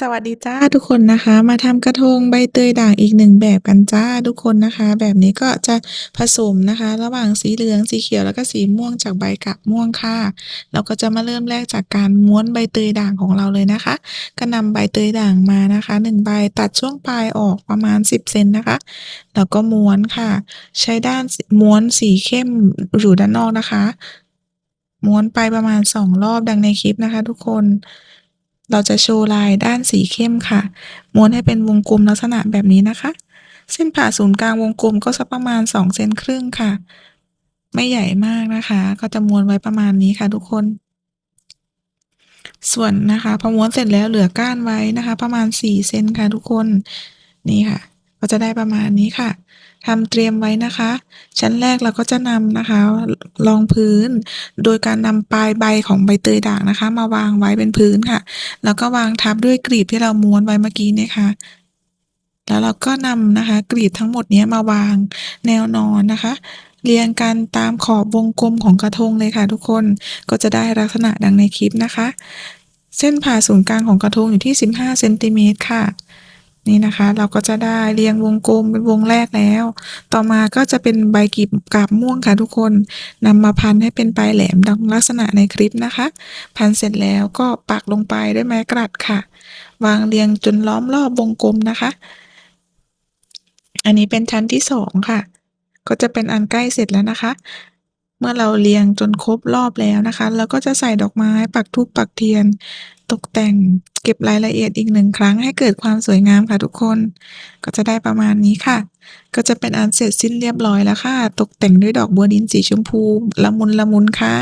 สวัสดีจ้าทุกคนนะคะ มาทำกระทงใบเตยด่างอีกหนึ่งแบบกันจ้าทุกคนนะคะ แบบนี้ก็จะผสมนะคะ ระหว่างสีเหลืองสีเขียวแล้วก็สีม่วงจากใบกาบม่วงค่ะ เราก็จะมาเริ่มแรกจากการม้วนใบเตยด่างของเราเลยนะคะ ก็นำใบเตยด่างมานะคะหนึ่งใบตัดช่วงปลายออกประมาณ 10เซนนะคะ แล้วก็ม้วนค่ะ ใช้ด้านม้วนสีเข้มอยู่ด้านนอกนะคะ ม้วนไปประมาณสองรอบดังในคลิปนะคะ ทุกคน เราจะโชว์ลายด้านสีเข้มค่ะ ม้วนให้เป็นวงกลมลักษณะแบบนี้นะคะ เส้นผ่าศูนย์กลางวงกลมก็สักประมาณ2เซนครึ่งค่ะ ไม่ใหญ่มากนะคะ ก็จะม้วนไว้ประมาณนี้ค่ะ ทุกคน ส่วนนะคะพอม้วนเสร็จแล้วเหลือก้านไว้นะคะ ประมาณ4เซนค่ะ ทุกคน นี่ค่ะ ก็จะได้ประมาณนี้ค่ะ ทำเตรียมไว้นะคะ ชั้นแรกเราก็จะนำนะคะรองพื้น โดยการนำปลายใบของใบเตยด่างนะคะ มาวางไว้เป็นพื้นค่ะ แล้วก็วางทับด้วยกลีบที่เราม้วนไว้เมื่อกี้นี่ยค่ะแล้วเราก็นำนะคะกลีบทั้งหมดนี้มาวางแนวนอนนะคะ เรียงกันตามขอบวงกลมของกระทงเลยค่ะ ทุกคนก็จะได้ลักษณะดังในคลิปนะคะ เส้นผ่าศูนย์กลางของกระทงอยู่ที่ 15เซนติเมตรค่ะ นี่นะคะ เราก็จะได้เรียงวงกลมเป็นวงแรกแล้ว ต่อมาก็จะเป็นใบกีบกาบม่วงค่ะทุกคนนำมาพันให้เป็นปลายแหลมดังลักษณะในคลิปนะคะ พันเสร็จแล้วก็ปักลงไปด้วยไม้กลัดค่ะ วางเรียงจนล้อมรอบวงกลมนะคะ อันนี้เป็นชั้นที่สองค่ะ ก็จะเป็นอันใกล้เสร็จแล้วนะคะเมื่อเราเรียงจนครบรอบแล้วนะคะ เราก็จะใส่ดอกไม้ปักธูปปักเทียน ตกแต่งเก็บรายละเอียดอีกหนึ่งครั้งให้เกิดความสวยงามค่ะทุกคน ก็จะได้ประมาณนี้ค่ะ ก็จะเป็นอันเสร็จสิ้นเรียบร้อยแล้วค่ะ ตกแต่งด้วยดอกบัวดินสีชมพู ละมุนละมุนค่ะ